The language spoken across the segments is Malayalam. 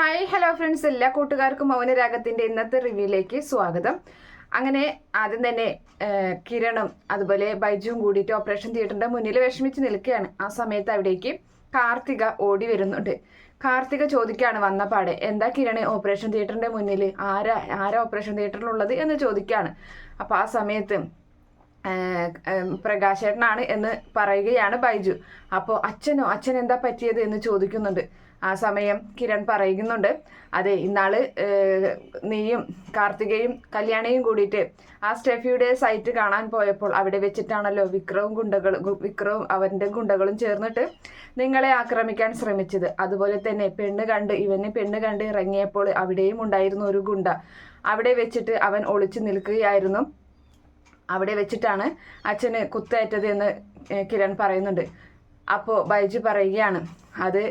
ഹായ് ഹലോ ഫ്രണ്ട്സ് എല്ലാ കൂട്ടുകാർക്കും മൗനരാഗത്തിന്റെ ഇന്നത്തെ റിവ്യൂയിലേക്ക് സ്വാഗതം. അങ്ങനെ ആദ്യം തന്നെ കിരണം അതുപോലെ ബൈജുവും കൂടിയിട്ട് ഓപ്പറേഷൻ തിയേറ്ററിന്റെ മുന്നിൽ വിഷമിച്ച് നിൽക്കുകയാണ്. ആ സമയത്ത് അവിടേക്ക് കാർത്തിക ഓടി വരുന്നുണ്ട്. കാർത്തിക ചോദിക്കുകയാണ് വന്ന പാടെ എന്താ കിരണ് ഓപ്പറേഷൻ തിയേറ്ററിന്റെ മുന്നിൽ ആരാ ആരാ ഓപ്പറേഷൻ തിയേറ്ററിലുള്ളത്? എന്ന് ചോദിക്കുകയാണ്. അപ്പോൾ ആ സമയത്ത് പ്രകാശേട്ടനാണ് എന്ന് പറയുകയാണ് ബൈജു. അപ്പോൾ അച്ഛനോ അച്ഛൻ എന്താ പറ്റിയത്? എന്ന് ചോദിക്കുന്നുണ്ട്. ആ സമയം കിരൺ പറയുന്നുണ്ട്. അതെ ഇന്നാൾ നീയും കാർത്തികയും കല്യാണയും കൂടിയിട്ട് ആ സ്റ്റെഫിയുടെ സൈറ്റ് കാണാൻ പോയപ്പോൾ അവിടെ വെച്ചിട്ടാണല്ലോ വിക്രവും ഗുണ്ടകളും വിക്രവും അവന്റെ ഗുണ്ടകളും ചേർന്നിട്ട് നിങ്ങളെ ആക്രമിക്കാൻ ശ്രമിച്ചത്. അതുപോലെ തന്നെ പെണ്ണ് കണ്ട് ഇവന് പെണ്ണ് കണ്ട് ഇറങ്ങിയപ്പോൾ അവിടെയും ഉണ്ടായിരുന്നു ഒരു ഗുണ്ട അവിടെ വെച്ചിട്ട് അവൻ ഒളിച്ചു നിൽക്കുകയായിരുന്നു. അവിടെ വെച്ചിട്ടാണ് അച്ഛന് കുത്തേറ്റത് എന്ന് കിരൺ പറയുന്നുണ്ട്. അപ്പോൾ ബൈജു പറയുകയാണ് അത്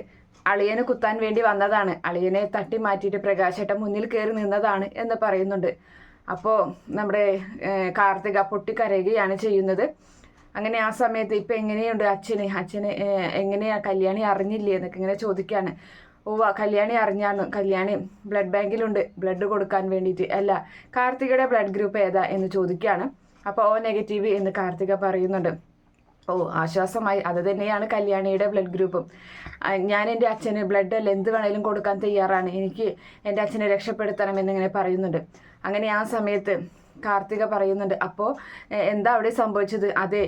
അളിയന് കുത്താൻ വേണ്ടി വന്നതാണ്. അളിയനെ തട്ടി മാറ്റിയിട്ട് പ്രകാശേട്ട മുന്നിൽ കയറി നിന്നതാണ് എന്ന് പറയുന്നുണ്ട്. അപ്പോൾ നമ്മുടെ കാർത്തിക പൊട്ടിക്കരയുകയാണ് ചെയ്യുന്നത്. അങ്ങനെ ആ സമയത്ത് ഇപ്പം എങ്ങനെയുണ്ട് അച്ഛന്? അച്ഛന് എങ്ങനെയാ? കല്യാണി അറിഞ്ഞില്ലേ എന്നൊക്കെ ഇങ്ങനെ ചോദിക്കുകയാണ് ഓ കല്യാണി അറിഞ്ഞാണ്. കല്യാണി ബ്ലഡ് ബാങ്കിലുണ്ട്. ബ്ലഡ് കൊടുക്കാൻ വേണ്ടിയിട്ട്. അല്ല കാർത്തികയുടെ ബ്ലഡ് ഗ്രൂപ്പ് ഏതാ എന്ന് ചോദിക്കുകയാണ് അപ്പോൾ ഓ നെഗറ്റീവ് എന്ന് കാർത്തിക പറയുന്നുണ്ട്. ഓ ആശ്വാസമായി. അത് തന്നെയാണ് കല്യാണിയുടെ ബ്ലഡ് ഗ്രൂപ്പും ഞാൻ എന്റെ അച്ഛന് ബ്ലഡ് അല്ല എന്ത് വേണേലും കൊടുക്കാൻ തയ്യാറാണ്. എനിക്ക് എന്റെ അച്ഛനെ രക്ഷപ്പെടുത്തണം എന്നിങ്ങനെ പറയുന്നുണ്ട്. അങ്ങനെ ആ സമയത്ത് കാർത്തിക പറയുന്നുണ്ട് അപ്പോൾ എന്താ അവിടെ സംഭവിച്ചത്? അതെ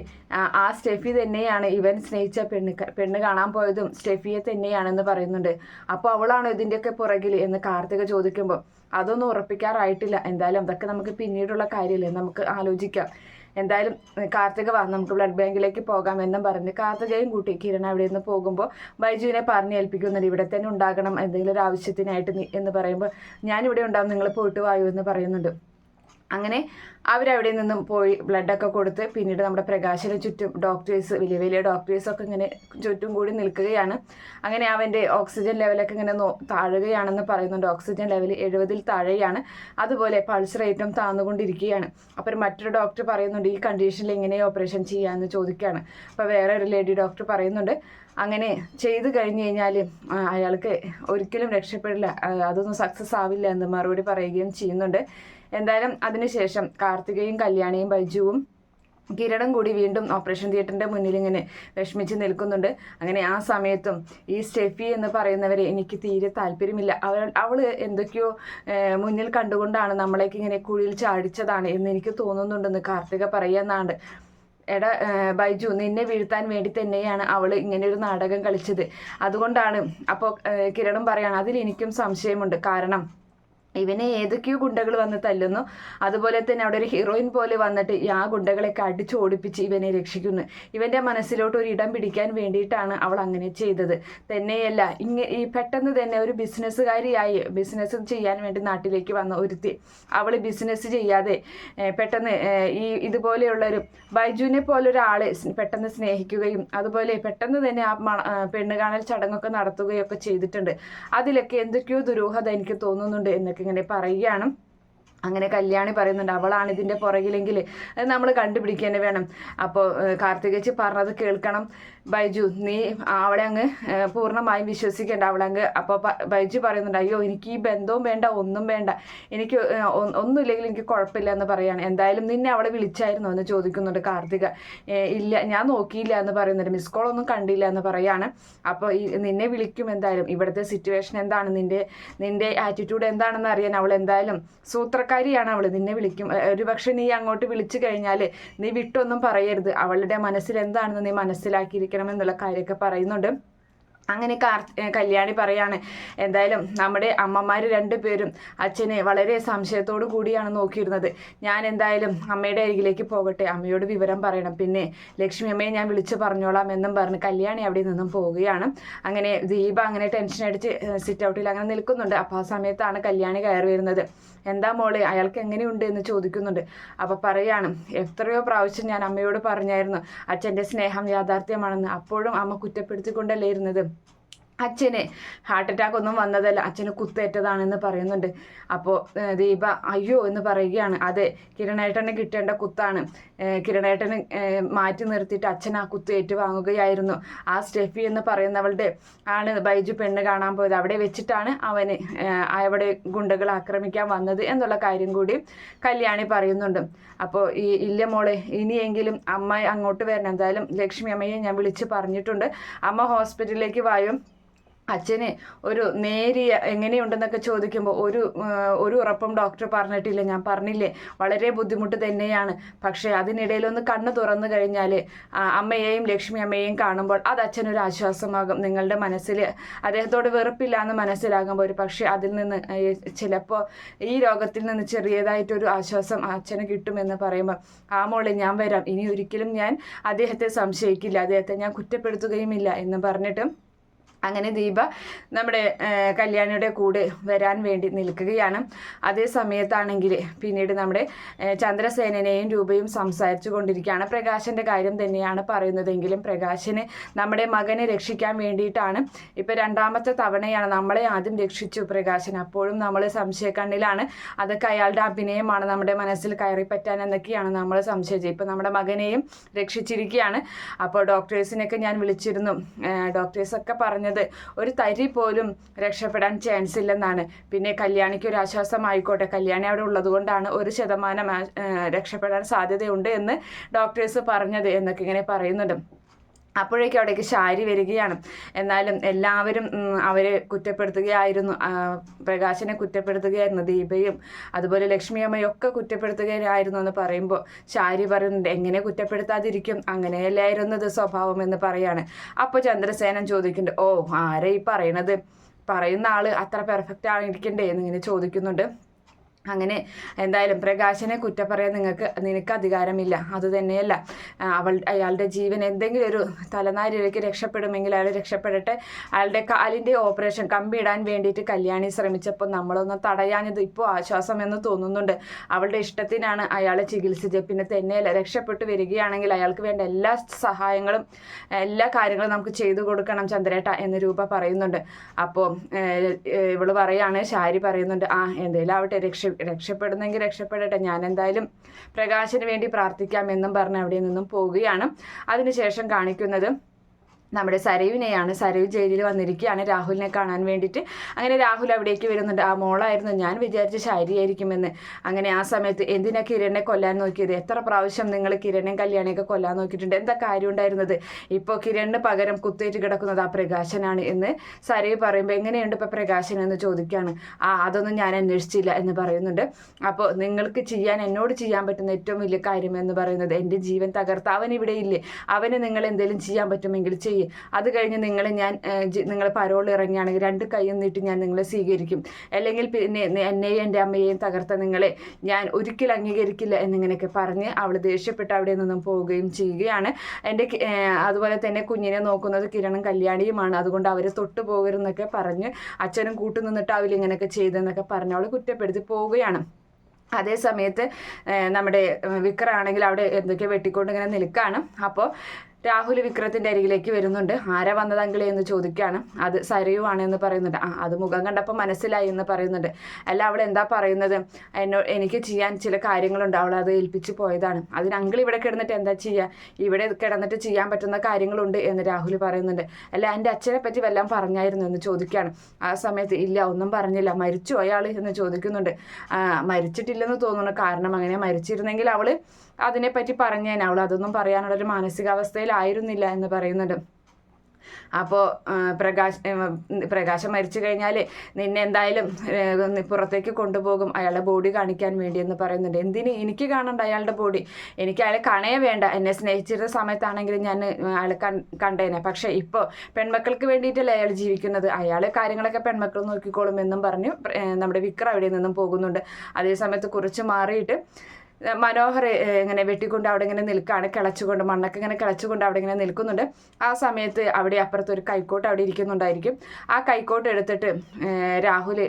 ആ, സ്റ്റെഫി തന്നെയാണ് ഇവൻ സ്നേഹിച്ച പെണ്ണ് പെണ്ണ് കാണാൻ പോയതും സ്റ്റെഫിയെ തന്നെയാണെന്ന് പറയുന്നുണ്ട്. അപ്പോൾ അവളാണോ ഇതിന്റെയൊക്കെ പുറകിൽ എന്ന് കാർത്തിക ചോദിക്കുമ്പോൾ അതൊന്നും ഉറപ്പിക്കാറായിട്ടില്ല. എന്തായാലും അതൊക്കെ നമുക്ക് പിന്നീടുള്ള കാര്യമല്ലേ നമുക്ക് ആലോചിക്കാം. എന്തായാലും കാർത്തിക വാ നമുക്ക് ബ്ലഡ് ബാങ്കിലേക്ക് പോകാം എന്നും പറഞ്ഞ് കാർത്തികയും കൂട്ടി കിരണ അവിടെ നിന്ന് പോകുമ്പോൾ ബൈജുവിനെ പറഞ്ഞ് ഏൽപ്പിക്കുന്നുണ്ട് ഇവിടെ തന്നെ ഉണ്ടാകണം എന്തെങ്കിലും ഒരു ആവശ്യത്തിനായിട്ട് എന്ന് പറയുമ്പോൾ ഞാനിവിടെ ഉണ്ടാവും നിങ്ങൾ പോയിട്ട് വായു എന്ന് പറയുന്നുണ്ട്. അങ്ങനെ അവരവിടെ നിന്നും പോയി ബ്ലഡൊക്കെ കൊടുത്ത് പിന്നീട് നമ്മുടെ പ്രകാശിന് ചുറ്റും ഡോക്ടേഴ്സ് വലിയ വലിയ ഡോക്ടേഴ്സൊക്കെ ഇങ്ങനെ ചുറ്റും കൂടി നിൽക്കുകയാണ്. അങ്ങനെ അവന്റെ ഓക്സിജൻ ലെവലൊക്കെ ഇങ്ങനെ നോ താഴുകയാണെന്ന് പറയുന്നുണ്ട്. ഓക്സിജൻ ലെവൽ എഴുപതിൽ താഴെയാണ്. അതുപോലെ പൾസ് റേറ്റും താന്നുകൊണ്ടിരിക്കുകയാണ്. അപ്പോൾ മറ്റൊരു ഡോക്ടർ പറയുന്നുണ്ട് ഈ കണ്ടീഷനിൽ എങ്ങനെ ഓപ്പറേഷൻ ചെയ്യാമെന്ന് ചോദിക്കുകയാണ്. അപ്പോൾ വേറെ ഒരു ലേഡി ഡോക്ടർ പറയുന്നുണ്ട് അങ്ങനെ ചെയ്തു കഴിഞ്ഞ് കഴിഞ്ഞാൽ അയാൾക്ക് ഒരിക്കലും രക്ഷപ്പെടില്ല. അതൊന്നും സക്സസ് ആവില്ല എന്ന് മറുപടി പറയുകയും ചെയ്യുന്നുണ്ട്. എന്തായാലും അതിനുശേഷം കാർത്തികയും കല്യാണിയും ബൈജുവും കിരടം കൂടി വീണ്ടും ഓപ്പറേഷൻ തിയേറ്ററിന്റെ മുന്നിൽ ഇങ്ങനെ വിഷമിച്ച് നിൽക്കുന്നുണ്ട്. അങ്ങനെ ആ സമയത്തും ഈ സ്റ്റെഫി എന്ന് പറയുന്നവരെ എനിക്ക് തീരെ താല്പര്യമില്ല. അവൾ അവൾ എന്തൊക്കെയോ മുന്നിൽ കണ്ടുകൊണ്ടാണ് നമ്മളേക്ക് ഇങ്ങനെ കുഴിയിൽ ചാടിച്ചതാണ് എന്ന് എനിക്ക് തോന്നുന്നുണ്ടെന്ന് കാർത്തിക പറയുന്നാണ്ട് എടാ ബൈജു നിന്നെ വീഴ്ത്താൻ വേണ്ടി തന്നെയാണ് അവൾ ഇങ്ങനെ ഒരു നാടകം കളിച്ചത്. അതുകൊണ്ടാണ് അപ്പോൾ കിരണും പറയാണ്. അതിൽ എനിക്കും സംശയമുണ്ട്. കാരണം ഇവനെ ഏതൊക്കെയോ ഗുണ്ടകൾ വന്ന് തല്ലുന്നു. അതുപോലെ തന്നെ അവിടെ ഒരു ഹീറോയിൻ പോലെ വന്നിട്ട് ആ ഗുണ്ടകളെയൊക്കെ അടിച്ചു ഓടിപ്പിച്ച് ഇവനെ രക്ഷിക്കുന്നു. ഇവന്റെ മനസ്സിലോട്ട് ഒരു ഇടം പിടിക്കാൻ വേണ്ടിയിട്ടാണ് അവൾ അങ്ങനെ ചെയ്തത്. തന്നെയല്ല ഇങ്ങനെ ഈ പെട്ടെന്ന് തന്നെ ഒരു ബിസിനസ്സുകാരിയായി ബിസിനസ് ചെയ്യാൻ വേണ്ടി നാട്ടിലേക്ക് വന്ന ഒരുത്തി. അവൾ ബിസിനസ് ചെയ്യാതെ പെട്ടെന്ന് ഈ ഇതുപോലെയുള്ളൊരു ബൈജുവിനെ പോലെ ഒരാളെ പെട്ടെന്ന് സ്നേഹിക്കുകയും അതുപോലെ പെട്ടെന്ന് തന്നെ ആ പെണ്ണുകാണൽ പെണ്ണ് കാണൽ ചടങ്ങൊക്കെ നടത്തുകയൊക്കെ ചെയ്തിട്ടുണ്ട്. അതിലൊക്കെ എന്തൊക്കെയോ ദുരൂഹത എനിക്ക് തോന്നുന്നുണ്ട് എന്നൊക്കെ ഇങ്ങനെ പറയുകയാണ്. അങ്ങനെ കല്യാണി പറയുന്നുണ്ട് അവളാണ് ഇതിന്റെ പുറകിലെങ്കിൽ നമ്മൾ കണ്ടുപിടിക്കുക തന്നെ വേണം. അപ്പോൾ കാർത്തികേച്ചി പറഞ്ഞത് കേൾക്കണം. ബൈജു നീ അവളെ അങ്ങ് പൂർണമായും വിശ്വസിക്കേണ്ട അവളെ അങ്ങ് അപ്പോൾ ബൈജു പറയുന്നുണ്ട് അയ്യോ എനിക്ക് ഈ ബന്ധവും വേണ്ട ഒന്നും വേണ്ട. എനിക്ക് ഒന്നുമില്ലെങ്കിൽ എനിക്ക് കുഴപ്പമില്ല എന്ന് പറയാണ്. എന്തായാലും നിന്നെ അവളെ വിളിച്ചായിരുന്നു? എന്ന് ചോദിക്കുന്നുണ്ട് കാർത്തിക. ഇല്ല ഞാൻ നോക്കിയില്ല എന്ന് പറയുന്നുണ്ട്. മിസ് കോൾ ഒന്നും കണ്ടില്ല എന്ന് പറയാണ്. അപ്പോൾ നിന്നെ വിളിക്കും എന്തായാലും. ഇവിടുത്തെ സിറ്റുവേഷൻ എന്താണ്? നിന്റെ നിന്റെ ആറ്റിറ്റ്യൂഡ് എന്താണെന്ന് അറിയാൻ അവൾ എന്തായാലും സൂത്രക്കാരിയാണ് അവൾ നിന്നെ വിളിക്കും. ഒരു പക്ഷെ നീ അങ്ങോട്ട് വിളിച്ചു കഴിഞ്ഞാൽ നീ വിട്ടൊന്നും പറയരുത്. അവളുടെ മനസ്സിൽ എന്താണെന്ന് നീ മനസ്സിലാക്കിയിരിക്കണം എന്നുള്ള കാര്യമൊക്കെ പറയുന്നുണ്ട്. അങ്ങനെ കാർ കല്യാണി പറയാണ്. എന്തായാലും നമ്മുടെ അമ്മമാർ രണ്ടുപേരും അച്ഛനെ വളരെ സംശയത്തോടു കൂടിയാണ് നോക്കിയിരുന്നത്. ഞാൻ എന്തായാലും അമ്മയുടെ അരികിലേക്ക് പോകട്ടെ. അമ്മയോട് വിവരം പറയണം. പിന്നെ ലക്ഷ്മി അമ്മയെ ഞാൻ വിളിച്ചു പറഞ്ഞോളാം എന്നും പറഞ്ഞ് കല്യാണി അവിടെ നിന്നും പോവുകയാണ്. അങ്ങനെ ദീപ അങ്ങനെ ടെൻഷൻ അടിച്ച് സിറ്റ് ഔട്ടിൽ അങ്ങനെ നിൽക്കുന്നുണ്ട്. അപ്പോൾ ആ സമയത്താണ് കല്യാണി കയറി വരുന്നത്. എന്താ മോളെ അയാൾക്ക് എങ്ങനെയുണ്ട് എന്ന് ചോദിക്കുന്നുണ്ട്. അപ്പോൾ പറയാണ് എത്രയോ പ്രാവശ്യം ഞാൻ അമ്മയോട് പറഞ്ഞായിരുന്നു. അച്ഛന്റെ സ്നേഹം യാഥാർത്ഥ്യമാണെന്ന്. അപ്പോഴും അമ്മ കുറ്റപ്പെടുത്തിക്കൊണ്ടല്ലേ ഇരുന്നത്? അച്ഛന്. ഹാർട്ട് അറ്റാക്ക് ഒന്നും വന്നതല്ല. അച്ഛന് കുത്തേറ്റതാണെന്ന് പറയുന്നുണ്ട്. അപ്പോൾ ദീപ അയ്യോ എന്ന് പറയുകയാണ്. അതെ കിരണേട്ടന് കിട്ടേണ്ട കുത്താണ്. കിരണേട്ടനെ മാറ്റി നിർത്തിയിട്ട് അച്ഛൻ ആ കുത്തേറ്റ് വാങ്ങുകയായിരുന്നു ആ സ്റ്റെഫി എന്ന് പറയുന്നവളുടെ ആണ് ബൈജു പെണ്ണ് കാണാൻ പോയത്. അവിടെ വെച്ചിട്ടാണ് അവന് അവിടെ ഗുണ്ടകൾ ആക്രമിക്കാൻ വന്നത് എന്നുള്ള കാര്യം കൂടി കല്യാണി പറയുന്നുണ്ട്. അപ്പോൾ ഈ ഇല്ല മോളെ ഇനിയെങ്കിലും അമ്മ അങ്ങോട്ട് വരണം. എന്തായാലും ലക്ഷ്മി അമ്മയെ ഞാൻ വിളിച്ച് പറഞ്ഞിട്ടുണ്ട്. അമ്മ ഹോസ്പിറ്റലിലേക്ക് വായും? അച്ഛന് ഒരു നേരിയ എങ്ങനെയുണ്ടെന്നൊക്കെ ചോദിക്കുമ്പോൾ ഒരു ഒരു ഉറപ്പും ഡോക്ടർ പറഞ്ഞിട്ടില്ല. ഞാൻ പറഞ്ഞില്ലേ വളരെ ബുദ്ധിമുട്ട് തന്നെയാണ്. പക്ഷേ അതിനിടയിലൊന്ന് കണ്ണ് തുറന്നു കഴിഞ്ഞാൽ അമ്മയെയും ലക്ഷ്മി അമ്മയെയും കാണുമ്പോൾ അത് അച്ഛനൊരു ആശ്വാസമാകും. നിങ്ങളുടെ മനസ്സിൽ അദ്ദേഹത്തോട് വെറുപ്പില്ല എന്ന് മനസ്സിലാകുമ്പോൾ ഒരു പക്ഷേ അതിൽ നിന്ന് ചിലപ്പോൾ ഈ രോഗത്തിൽ നിന്ന് ചെറിയതായിട്ടൊരു ആശ്വാസം അച്ഛന് കിട്ടുമെന്ന് പറയുമ്പോൾ ആ മോളെ ഞാൻ വരാം. ഇനി ഒരിക്കലും ഞാൻ അദ്ദേഹത്തെ സംശയിക്കില്ല. അദ്ദേഹത്തെ ഞാൻ കുറ്റപ്പെടുത്തുകയുമില്ല എന്ന് പറഞ്ഞിട്ട് അങ്ങനെ ദീപ നമ്മുടെ കല്യാണിയുടെ കൂടെ വരാൻ വേണ്ടി നിൽക്കുകയാണ്. അതേ സമയത്താണെങ്കിൽ പിന്നീട് നമ്മുടെ ചന്ദ്രസേനനെയും രൂപയും സംസാരിച്ചു കൊണ്ടിരിക്കുകയാണ്. പ്രകാശന്റെ കാര്യം തന്നെയാണ് പറയുന്നതെങ്കിലും പ്രകാശന് നമ്മുടെ മകനെ രക്ഷിക്കാൻ വേണ്ടിയിട്ടാണ് ഇപ്പം രണ്ടാമത്തെ തവണയാണ് നമ്മളെ ആദ്യം രക്ഷിച്ചു പ്രകാശൻ. അപ്പോഴും നമ്മൾ സംശയക്കണ്ണിലാണ്. അതൊക്കെ അയാളുടെ അഭിനയമാണ് നമ്മുടെ മനസ്സിൽ കയറി പറ്റാൻ എന്നൊക്കെയാണ് നമ്മൾ സംശയിച്ചത്. ഇപ്പം നമ്മുടെ മകനെയും രക്ഷിച്ചിരിക്കുകയാണ്. അപ്പോൾ ഡോക്ടേഴ്സിനൊക്കെ ഞാൻ വിളിച്ചിരുന്നു. ഡോക്ടേഴ്സൊക്കെ പറഞ്ഞത് ഒരു തരി പോലും രക്ഷപ്പെടാൻ ചാൻസ് ഇല്ലെന്നാണ്. പിന്നെ കല്യാണിക്ക് ഒരു ആശ്വാസമായിക്കോട്ടെ കല്യാണി അവിടെ ഉള്ളതുകൊണ്ടാണ് ഒരു ശതമാനം രക്ഷപ്പെടാൻ സാധ്യതയുണ്ട് എന്ന് ഡോക്ടേഴ്സ് പറഞ്ഞത് എന്നൊക്കെ ഇങ്ങനെ പറയുന്നുണ്ട്. അപ്പോഴേക്കും അവിടേക്ക് ശാരി വരികയാണ്. എന്നാലും എല്ലാവരും അവരെ കുറ്റപ്പെടുത്തുകയായിരുന്നു. പ്രകാശനെ കുറ്റപ്പെടുത്തുകയായിരുന്നു ദീപയും അതുപോലെ ലക്ഷ്മി അമ്മയൊക്കെ കുറ്റപ്പെടുത്തുകയായിരുന്നു എന്ന് പറയുമ്പോൾ ശാരി പറയുന്നുണ്ട് എങ്ങനെ കുറ്റപ്പെടുത്താതിരിക്കും? അങ്ങനെയല്ലായിരുന്നത് സ്വഭാവം എന്ന് പറയാണ്. അപ്പോൾ ചന്ദ്രസേനൻ ചോദിക്കുന്നുണ്ട് ഓ ആരെ ഈ പറയണത്? പറയുന്ന ആൾ അത്ര പെർഫെക്റ്റ് ആയിരിക്കണ്ടേ? എന്നിങ്ങനെ ചോദിക്കുന്നുണ്ട്. അങ്ങനെ എന്തായാലും പ്രകാശനെ കുറ്റം പറയാൻ നിങ്ങൾക്ക് നിനക്ക് അധികാരമില്ല. അത് തന്നെയല്ല. അവൾ അയാളുടെ ജീവൻ എന്തെങ്കിലും ഒരു തലനാരിഴയ്ക്ക് രക്ഷപ്പെടുമെങ്കിൽ അയാൾ രക്ഷപ്പെടട്ടെ. അയാളുടെ കാലിന്റെ ഓപ്പറേഷൻ കമ്പിയിടാൻ വേണ്ടിയിട്ട് കല്യാണി ശ്രമിച്ചപ്പോൾ നമ്മളൊന്ന് തടയാഞ്ഞത് ഇപ്പോൾ ആശ്വാസം എന്ന് തോന്നുന്നുണ്ട്. അവളുടെ ഇഷ്ടത്തിനാണ് അയാളെ ചികിത്സിച്ചത്. പിന്നെ തന്നെയല്ല രക്ഷപ്പെട്ടു വരികയാണെങ്കിൽ അയാൾക്ക് വേണ്ട എല്ലാ സഹായങ്ങളും എല്ലാ കാര്യങ്ങളും നമുക്ക് ചെയ്തു കൊടുക്കണം ചന്ദ്രേട്ട എന്ന് രൂപ പറയുന്നുണ്ട്. അപ്പോൾ ഇവൾ പറയാണ് ശാരി പറയുന്നുണ്ട് ആ എന്തേലും ആവട്ടെ രക്ഷ രക്ഷപ്പെടുന്നെങ്കിൽ രക്ഷപ്പെടട്ടെ. ഞാൻ എന്തായാലും പ്രകാശന് വേണ്ടി പ്രാർത്ഥിക്കാം എന്നും പറഞ്ഞ് അവിടെ നിന്നും പോവുകയാണ്. അതിനുശേഷം കാണിക്കുന്നത് നമ്മുടെ സരയുവിനെയാണ് സരയു ജയിലിൽ വന്നിരിക്കുകയാണ് രാഹുലിനെ കാണാൻ വേണ്ടിയിട്ട്. അങ്ങനെ രാഹുൽ അവിടേക്ക് വരുന്നുണ്ട്. ആ മോളായിരുന്നു ഞാൻ വിചാരിച്ച ശാരിയായിരിക്കുമെന്ന് അങ്ങനെ ആ സമയത്ത് എന്തിനാ കിരണിനെ കൊല്ലാൻ നോക്കിയത്? എത്ര പ്രാവശ്യം നിങ്ങൾ കിരണിനെയും കല്യാണിയൊക്കെ കൊല്ലാൻ നോക്കിയിട്ടുണ്ട്? എന്താ കാര്യം ഉണ്ടായിരുന്നത്? ഇപ്പോൾ കിരണിന് പകരം കുത്തേറ്റ് കിടക്കുന്നത് ആ പ്രകാശനാണ് എന്ന് സരയു പറയുമ്പോൾ എങ്ങനെയുണ്ട് ഇപ്പോൾ പ്രകാശൻ എന്ന് ചോദിക്കുകയാണ്. ആ അതൊന്നും ഞാൻ അന്വേഷിച്ചില്ല എന്ന് പറയുന്നുണ്ട്. അപ്പോൾ നിങ്ങൾക്ക് ചെയ്യാൻ എന്നോട് ചെയ്യാൻ പറ്റുന്ന ഏറ്റവും വലിയ കാര്യം എന്ന് പറയുന്നത് എന്റെ ജീവൻ തകർത്ത്. അവൻ ഇവിടെ ഇല്ലേ? അവന് നിങ്ങൾ എന്തെങ്കിലും ചെയ്യാൻ പറ്റുമെങ്കിൽ ചെയ്യും അത് കഴിഞ്ഞ് നിങ്ങൾ ഞാൻ നിങ്ങൾ പരോൾ ഇറങ്ങുകയാണെങ്കിൽ രണ്ട് കൈയും നീട്ടി ഞാൻ നിങ്ങളെ സ്വീകരിക്കും. അല്ലെങ്കിൽ പിന്നെ എന്നെയും എന്റെ അമ്മയെയും തകർത്ത നിങ്ങളെ ഞാൻ ഒരിക്കലും അംഗീകരിക്കില്ല എന്നിങ്ങനെയൊക്കെ പറഞ്ഞ് അവൾ ദേഷ്യപ്പെട്ട് അവിടെ നിന്നും പോവുകയും ചെയ്യുകയാണ്. എന്റെ അതുപോലെ തന്നെ കുഞ്ഞിനെ നോക്കുന്നത് കിരണും കല്യാണിയുമാണ്. അതുകൊണ്ട് അവരെ തൊട്ടു പോകരുതെന്നൊക്കെ പറഞ്ഞ് അച്ഛനും കൂട്ടു നിന്നിട്ട് അവരിങ്ങനെയൊക്കെ ചെയ്തെന്നൊക്കെ പറഞ്ഞ് അവൾ കുറ്റപ്പെടുത്തി പോവുകയാണ്. അതേ സമയത്ത് നമ്മുടെ വിക്രാണെങ്കിൽ അവിടെ എന്തൊക്കെ വെട്ടിക്കൊണ്ട് ഇങ്ങനെ നിൽക്കുകയാണ് അപ്പോൾ രാഹുൽ വിക്രത്തിന്റെ അരികിലേക്ക് വരുന്നുണ്ട്. ആരാ വന്നതെങ്കിലേ എന്ന് ചോദിക്കുകയാണ് അത് സരയുവാണ് എന്ന് പറയുന്നുണ്ട്. ആ അത് മുഖം കണ്ടപ്പോൾ മനസ്സിലായി എന്ന് പറയുന്നുണ്ട്. അല്ല അവൾ എന്താ പറയുന്നത്? എന്നോ എനിക്ക് ചെയ്യാൻ ചില കാര്യങ്ങളുണ്ട്. അവൾ അത് ഏൽപ്പിച്ച് പോയതാണ്. അതിന് അങ്കിൾ ഇവിടെ കിടന്നിട്ട് എന്താ ചെയ്യുക ഇവിടെ കിടന്നിട്ട് ചെയ്യാൻ പറ്റുന്ന കാര്യങ്ങളുണ്ട് എന്ന് രാഹുൽ പറയുന്നുണ്ട്. അല്ല എന്റെ അച്ഛനെ പറ്റി വല്ലതും പറഞ്ഞായിരുന്നു എന്ന് ചോദിക്കുകയാണ് ആ സമയത്ത് ഇല്ല ഒന്നും പറഞ്ഞില്ല. മരിച്ചു അയാൾ എന്ന് ചോദിക്കുന്നുണ്ട്. മരിച്ചിട്ടില്ലെന്ന് തോന്നുന്നു. കാരണം അങ്ങനെ മരിച്ചിരുന്നെങ്കിൽ അവൾ അതിനെപ്പറ്റി പറഞ്ഞേനെ. അവൾ അതൊന്നും പറയാനുള്ളൊരു മാനസികാവസ്ഥയിലായിരുന്നില്ല എന്ന് പറയുന്നുണ്ട്. അപ്പോൾ പ്രകാശ് പ്രകാശം മരിച്ചു കഴിഞ്ഞാൽ നിന്നെ എന്തായാലും പുറത്തേക്ക് കൊണ്ടുപോകും അയാളുടെ ബോഡി കാണിക്കാൻ വേണ്ടി എന്ന് പറയുന്നുണ്ട്. എന്തിന്? എനിക്ക് കാണണ്ട അയാളുടെ ബോഡി. എനിക്ക് അയാളെ കാണേ വേണ്ട. എന്നെ സ്നേഹിച്ചിരുന്ന സമയത്താണെങ്കിലും ഞാൻ അയാളെ കണ്ടേനെ. പക്ഷേ ഇപ്പോൾ പെൺമക്കൾക്ക് വേണ്ടിയിട്ടല്ലേ അയാൾ ജീവിക്കുന്നത്? അയാൾ കാര്യങ്ങളൊക്കെ പെൺമക്കൾ നോക്കിക്കോളും എന്നും പറഞ്ഞു നമ്മുടെ വിക്രം അവിടെ നിന്നും പോകുന്നുണ്ട്. അതേ സമയത്ത് കുറച്ച് മാറിയിട്ട് മനോഹർ ഇങ്ങനെ വെട്ടിക്കൊണ്ട് അവിടെ ഇങ്ങനെ നിൽക്കുകയാണ് കിളച്ചുകൊണ്ട് മണ്ണൊക്കെ ഇങ്ങനെ കിളച്ചുകൊണ്ട് അവിടെ ഇങ്ങനെ നിൽക്കുന്നുണ്ട്. ആ സമയത്ത് അവിടെ അപ്പുറത്ത് ഒരു കൈക്കോട്ട് അവിടെ ഇരിക്കുന്നുണ്ടായിരിക്കും. ആ കൈക്കോട്ട് എടുത്തിട്ട് രാഹുൽ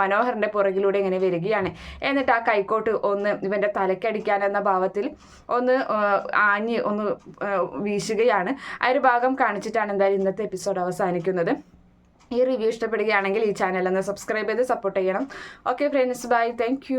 മനോഹറിന്റെ പുറകിലൂടെ ഇങ്ങനെ വരികയാണ്. എന്നിട്ട് ആ കൈക്കോട്ട് ഒന്ന് ഇവന്റെ തലക്കടിക്കാൻ എന്ന ഭാവത്തിൽ ഒന്ന് ആഞ്ഞ് ഒന്ന് വീശുകയാണ്. ആ ഒരു ഭാഗം കാണിച്ചിട്ടാണ് എന്തായാലും ഇന്നത്തെ എപ്പിസോഡ് അവസാനിക്കുന്നത്. ഈ റിവ്യൂ ഇഷ്ടപ്പെടുകയാണെങ്കിൽ ഈ ചാനൽ ഒന്ന് സബ്സ്ക്രൈബ് ചെയ്ത് സപ്പോർട്ട് ചെയ്യണം. Okay friends bye thank